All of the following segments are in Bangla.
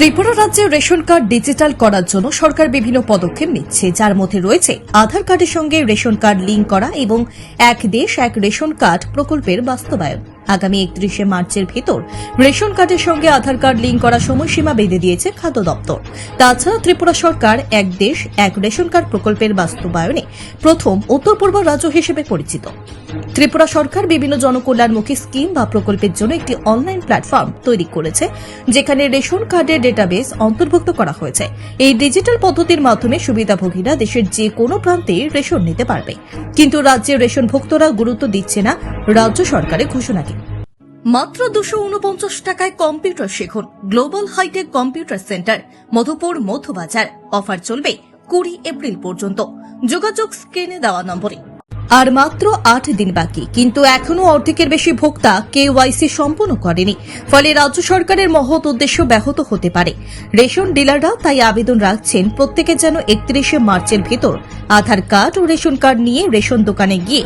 ত্রিপুরা রাজ্যে রেশন কার্ড ডিজিটাল করার জন্য সরকার বিভিন্ন পদক্ষেপ নিচ্ছে, যার মধ্যে রয়েছে আধার কার্ডের সঙ্গে রেশন কার্ড লিঙ্ক করা এবং এক দেশ এক রেশন কার্ড প্রকল্পের বাস্তবায়ন। আগামী একত্রিশে মার্চের ভেতর রেশন কার্ডের সঙ্গে আধার কার্ড লিঙ্ক করার সময়সীমা বেঁধে দিয়েছে খাদ্য দপ্তর। তাছাড়া ত্রিপুরা সরকার, এক দেশ, এক রেশন কার্ড প্রকল্পের বাস্তবায়নে প্রথম উত্তর পূর্ব রাজ্য হিসেবে পরিচিত। ত্রিপুরা সরকার বিভিন্ন জনকল্যাণমুখী স্কিম বা প্রকল্পের জন্য একটি অনলাইন প্ল্যাটফর্ম তৈরি করেছে, যেখানে রেশন কার্ডের ডেটাবেস অন্তর্ভুক্ত করা হয়েছে। এই ডিজিটাল পদ্ধতির মাধ্যমে সুবিধাভোগীরা দেশের যে কোনো প্রান্তে রেশন নিতে পারবে। কিন্তু রাজ্যের রেশন ভোক্তরা গুরুত্ব দিচ্ছে না রাজ্য সরকারের ঘোষণাকে। মাত্র দুশো উনপঞ্চাশ টাকায় কম্পিউটার শিখুন। Global hitech computer centre, Madhupur Madhubazar offer চলবে কুড়ি এপ্রিল পর্যন্ত। যোগাযোগ স্ক্রিনে দেওয়া নম্বরে। আর মাত্র আট দিন বাকি, কিন্তু এখনও অর্ধেকের বেশি ভোক্তা কেওয়াইসি সম্পন্ন করেনি। ফলে রাজ্য সরকারের মহৎ উদ্দেশ্য ব্যাহত হতে পারে। রেশন ডিলাররা তাই আবেদন রাখছেন প্রত্যেকে যেন একত্রিশে মার্চের ভেতর। আধার কার্ড ও রেশন কার্ড নিয়ে রেশন দোকানে গিয়ে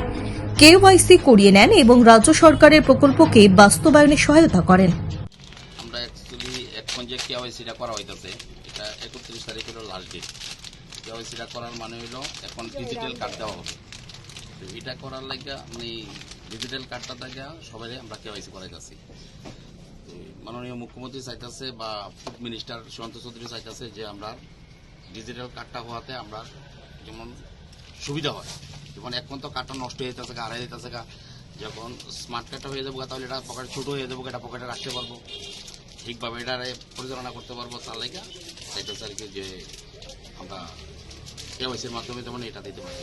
কেওয়াইসি করিয়ে নেন এবং রাজ্য সরকারের প্রকল্পকে বাস্তবায়নে সহায়তা করেন। আমরা অ্যাকচুয়ালি এখন যে কেওয়াইসিটা করা হইতেছে, এটা একত্রিশ তারিখ হলো লাস্ট ডেট কেওয়াইসিটা করার মানে হইল এখন ডিজিটাল কার্ড দেওয়া হবে। তো এটা করার লাগে মানে ডিজিটাল কার্ডটা থেকে সবাই আমরা কেওয়াইসি করাইতেছি। মাননীয় মুখ্যমন্ত্রী চাইতেছে বা ফুড মিনিস্টার সুশান্ত চৌধুরী চাইতেছে যে আমরা ডিজিটাল কার্ডটা হওয়াতে আমরা যেমন সুবিধা হয়। যেমন এখন তো কার্ডটা নষ্ট হয়ে যেতেছে, গা হারাই যেতেছে গা, যখন স্মার্ট কার্ডটা হয়ে যাব তাহলে এটা পকেট ছোট হয়ে যাব এটা পকেটে রাখতে পারব। ঠিকভাবে এটারে পরিচালনা করতে পারব তার লাগে। চাইতেছে আর কি যে আমরা কেওয়াইসির মাধ্যমে যেমন এটা দিতে পারি।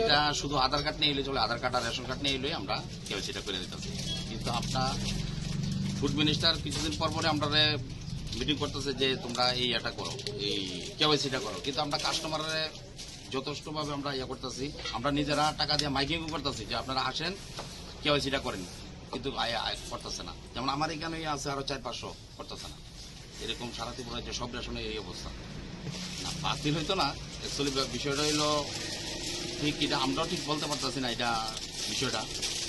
এটা শুধু আধার কার্ড নিয়ে এলে চলে, আধার কার্ড আর রেশন কার্ড নিয়ে এলে আমরা কেওয়াইসিটা করে দিতেছি। কিন্তু আপনার ফুড মিনিস্টার কিছুদিন পর পরে আমরা মিটিং করতেছে যে তোমরা এই এটা করো, এই কেওয়াইসিটা করো। কিন্তু আমরা কাস্টমারের যথেষ্টভাবে আমরা ইয়ে করতেছি। আমরা নিজেরা টাকা দিয়ে মাইকিংও করতেছি যে আপনারা আসেন, কেওয়াইসিটা করেন। কিন্তু করতেছে না। যেমন আমার এখানে আছে আরও চার, পাঁচশো করতেছে না। এরকম সারা ত্রিপুরা যে সব রেশনে এই অবস্থা। না, বাতিল হইতো না। অ্যাকচুয়ালি বিষয়টা হইল ঠিক এটা, আমরাও ঠিক বলতে পারতেছি না এটা বিষয়টা।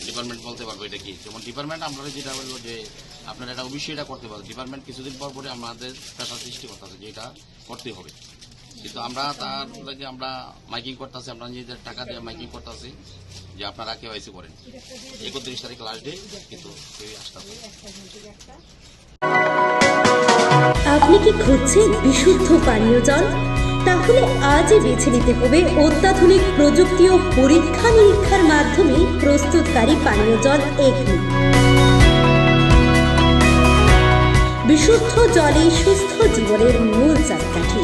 ডিপার্টমেন্ট বলতে পারব এটা কি? যেমন ডিপার্টমেন্ট আমরা যেটা বলব যে আপনারা এটা অবশ্যই এটা করতে পারবেন। ডিপার্টমেন্ট কিছুদিন পর পরে আমাদের পেশা সৃষ্টি করতেছে যে এটা করতে হবে। কিন্তু আমরা তার লাগে আমরা মাইকিং করতেছি, আমরা নিজেদের টাকা দিয়ে মাইকিং করতেছি যে আপনারা কেওয়াইসি করেন। একত্রিশ তারিখ লাস্ট ডে কিন্তু কেউই আসতেছে আপনি কি খুঁজছেন বিশুদ্ধ পানীয় জল? তাহলে আজই বেছে নিতে হবে অত্যাধুনিক প্রযুক্তি ও পরীক্ষা নিরীক্ষার মাধ্যমে প্রস্তুতকারী পানীয় জল এগনি বিশুদ্ধ জলে সুস্থ জীবনের মূল চাকাঠি।